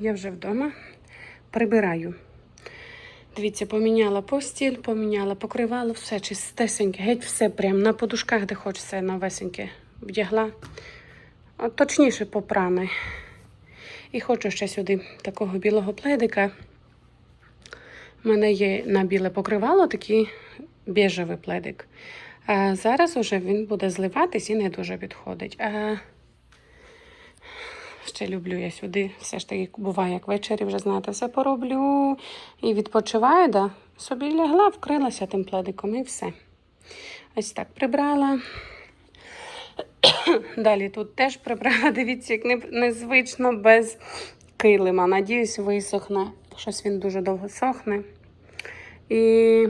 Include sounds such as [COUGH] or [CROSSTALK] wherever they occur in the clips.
я вже вдома прибираю. Дивіться, поміняла постіль, поміняла покривало, все чистесеньке, геть все прям на подушках, де хочеться новесеньке вдягла. А, точніше попране. І хочу ще сюди такого білого пледика. У мене є на біле покривало такий біжевий пледик. А зараз уже він буде зливатись і не дуже підходить. Ще люблю я сюди. Все ж таки буває, як ввечері вже знаєте, все пороблю і відпочиваю, да. собі лягла, вкрилася тим пледиком і все. Ось так прибрала. [COUGHS] Далі тут теж прибрала. Дивіться, як незвично без килима. Надіюсь, висохне. Щось він дуже довго сохне. І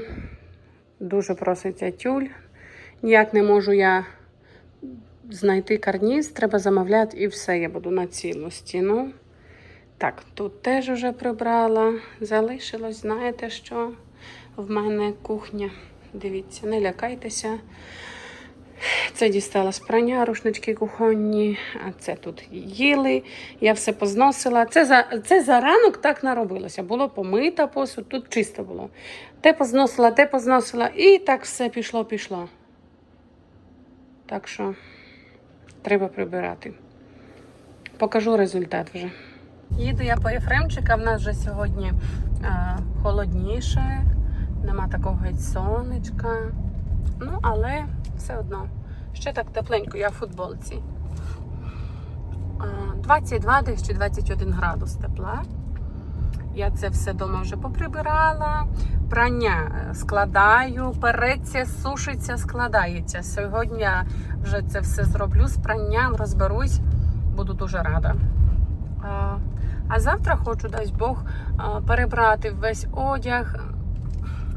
дуже проситься тюль. Ніяк не можу я знайти карніз, треба замовляти і все, я буду на цілу стіну. Так, тут теж вже прибрала. Залишилось, знаєте що? В мене кухня. Дивіться, не лякайтеся. Це дістала з прання, рушнички кухонні, а це тут їли. Я все позносила. Це за, це за ранок так наробилося. Було помита посуд, тут чисто було. Те позносила, те позносила, і так все пішло, пішло. Так що треба прибирати. Покажу результат вже. Їду я по Єфремчика, в нас вже сьогодні е, холодніше, нема такого геть сонечка. Ну, але все одно. Ще так тепленько, я в футболці. Е, 22 десь чи 21 градус тепла. Я це все дома вже поприбирала. Прання е, складаю, переться, сушиться, складається. Сьогодні я вже це все зроблю з пранням, розберусь, буду дуже рада. А, завтра хочу, дасть Бог, перебрати весь одяг.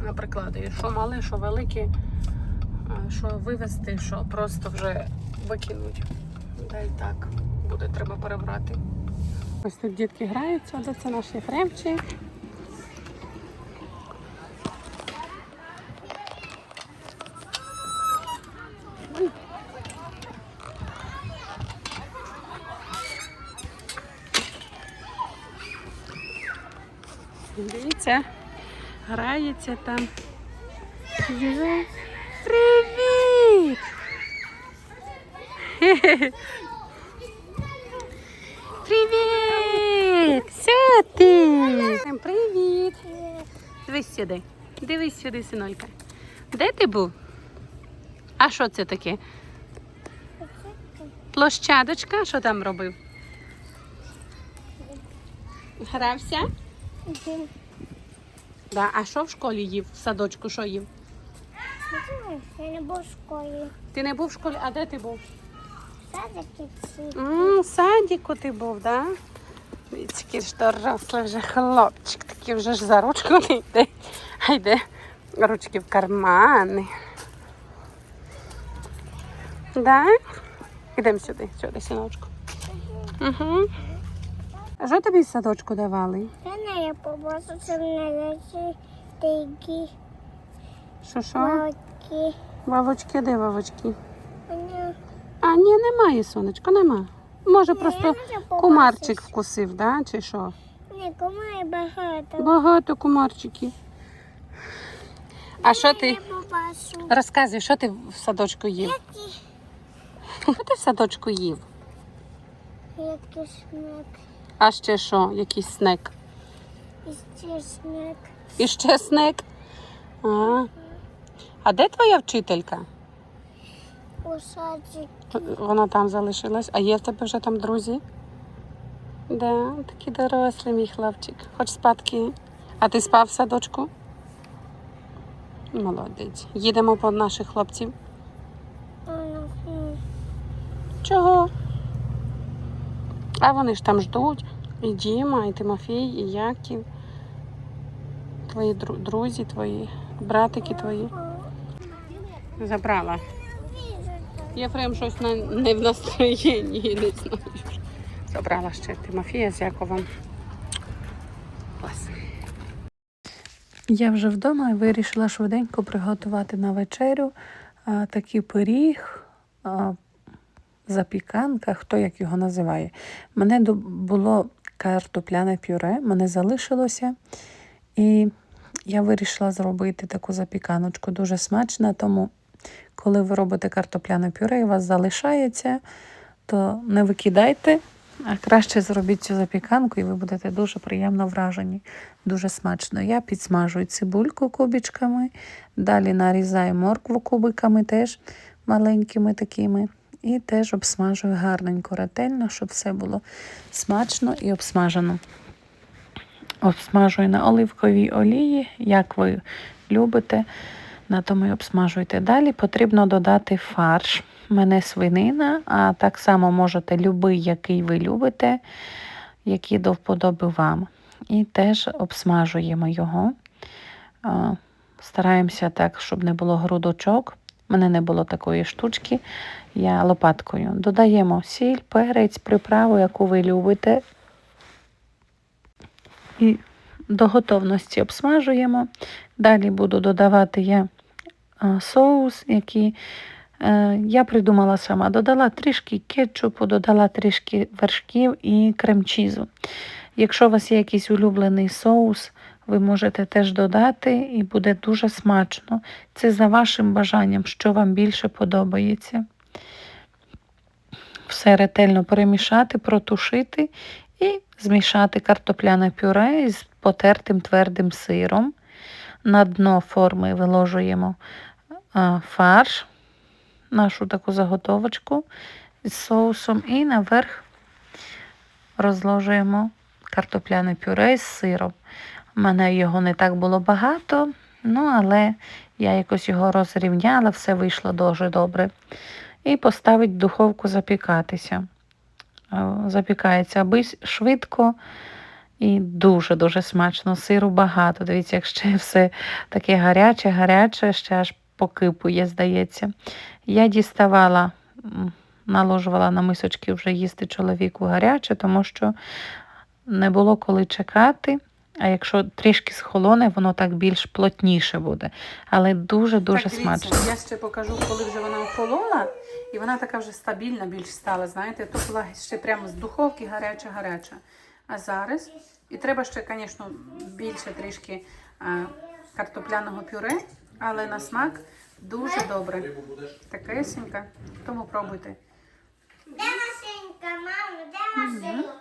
Наприклад, що мале, що велике, що вивезти, що просто вже викинуть. Да і так буде треба перебрати. Ось тут дітки граються, де це наш Єфремчик. Дивіться, грається там. Привіт! Привіт! Що ти? Всім Привіт! Дивись сюди. Дивись сюди, синолька. Де ти був? А що це таке? Площадочка, що там робив? Грався? Да. А що в школі їв? В садочку що їв? Я не був в школі. Ти не був в школі, а де ти був? В садіку ти був, да? Дивіться, ж дорослий вже хлопчик, такий вже ж за ручку не йде. А йде ручки в кармани. Да? Ідемо сюди, сюди, синочку. Угу. А що тобі садочку давали? Я не побачу, що мене такі Що що? маленькі. Вавочки, де вавочки? Ні, немає, сонечко, нема. Може, просто не побачиш. кумарчик вкусив, да? чи що? Ні, комає багато. Багато кумарчиків. А що ти? Не побачу. Розказуй, що ти в садочку їв? Які? Що ти в садочку їв? Які смак. А ще що? Якийсь снек? І ще. І ще снек? А, а де твоя вчителька? Вона там залишилась. А є в тебе вже там друзі? Да, такий дорослий мій хлопчик. Хоч спадки. А ти спав в садочку? Молодець. Їдемо по наших хлопців. Чого? А вони ж там ждуть. І Діма, і Тимофій, і Яків. Твої друзі, твої, братики твої. Забрала. Єфрем щось на, не в настроєнні, не знаю. Забрала ще Тимофія з Яковом. Клас. Я вже вдома і вирішила швиденько приготувати на вечерю а, такий пиріг, а, запіканка, хто як його називає. Мене було картопляне пюре. Мене залишилося. І я вирішила зробити таку запіканочку. Дуже смачна, тому коли ви робите картопляне пюре і у вас залишається, то не викидайте, а краще зробіть цю запіканку, і ви будете дуже приємно вражені. Дуже смачно. Я підсмажую цибульку кубічками, далі нарізаю моркву кубиками теж маленькими такими. І теж обсмажую гарненько, ретельно, щоб все було смачно і обсмажено. Обсмажую на оливковій олії, як ви любите, на тому і обсмажуйте. Далі потрібно додати фарш. У мене свинина, а так само можете любий, який ви любите, який до вподоби вам. І теж обсмажуємо його. Стараємося так, щоб не було грудочок. У мене не було такої штучки. Я лопаткою. Додаємо сіль, перець, приправу, яку ви любите. І до готовності обсмажуємо. Далі буду додавати я соус, який е, я придумала сама. Додала трішки кетчупу, додала трішки вершків і крем-чізу. Якщо у вас є якийсь улюблений соус, ви можете теж додати і буде дуже смачно. Це за вашим бажанням, що вам більше подобається. Все ретельно перемішати, протушити і змішати картопляне пюре з потертим твердим сиром. На дно форми виложуємо фарш, нашу таку заготовочку з соусом, і наверх розложуємо картопляне пюре з сиром. У мене його не так було багато, ну але я якось його розрівняла, все вийшло дуже добре. І поставить в духовку запікатися. Е, Запікається аби швидко і дуже-дуже смачно. Сиру багато. Дивіться, як ще все таке гаряче, гаряче, ще аж покипує, здається. Я діставала, наложувала на мисочки вже їсти чоловіку гаряче, тому що не було коли чекати. А якщо трішки схолоне, воно так більш плотніше буде. Але дуже-дуже смачно. Я ще покажу, коли вже вона охолола, і вона така вже стабільна більш стала. Знаєте, то була ще прямо з духовки гаряча-гаряча. А зараз, і треба ще, звісно, більше трішки картопляного пюре, але на смак дуже добре. Такесенька, тому пробуйте. Де машинка, мамо, де машинка?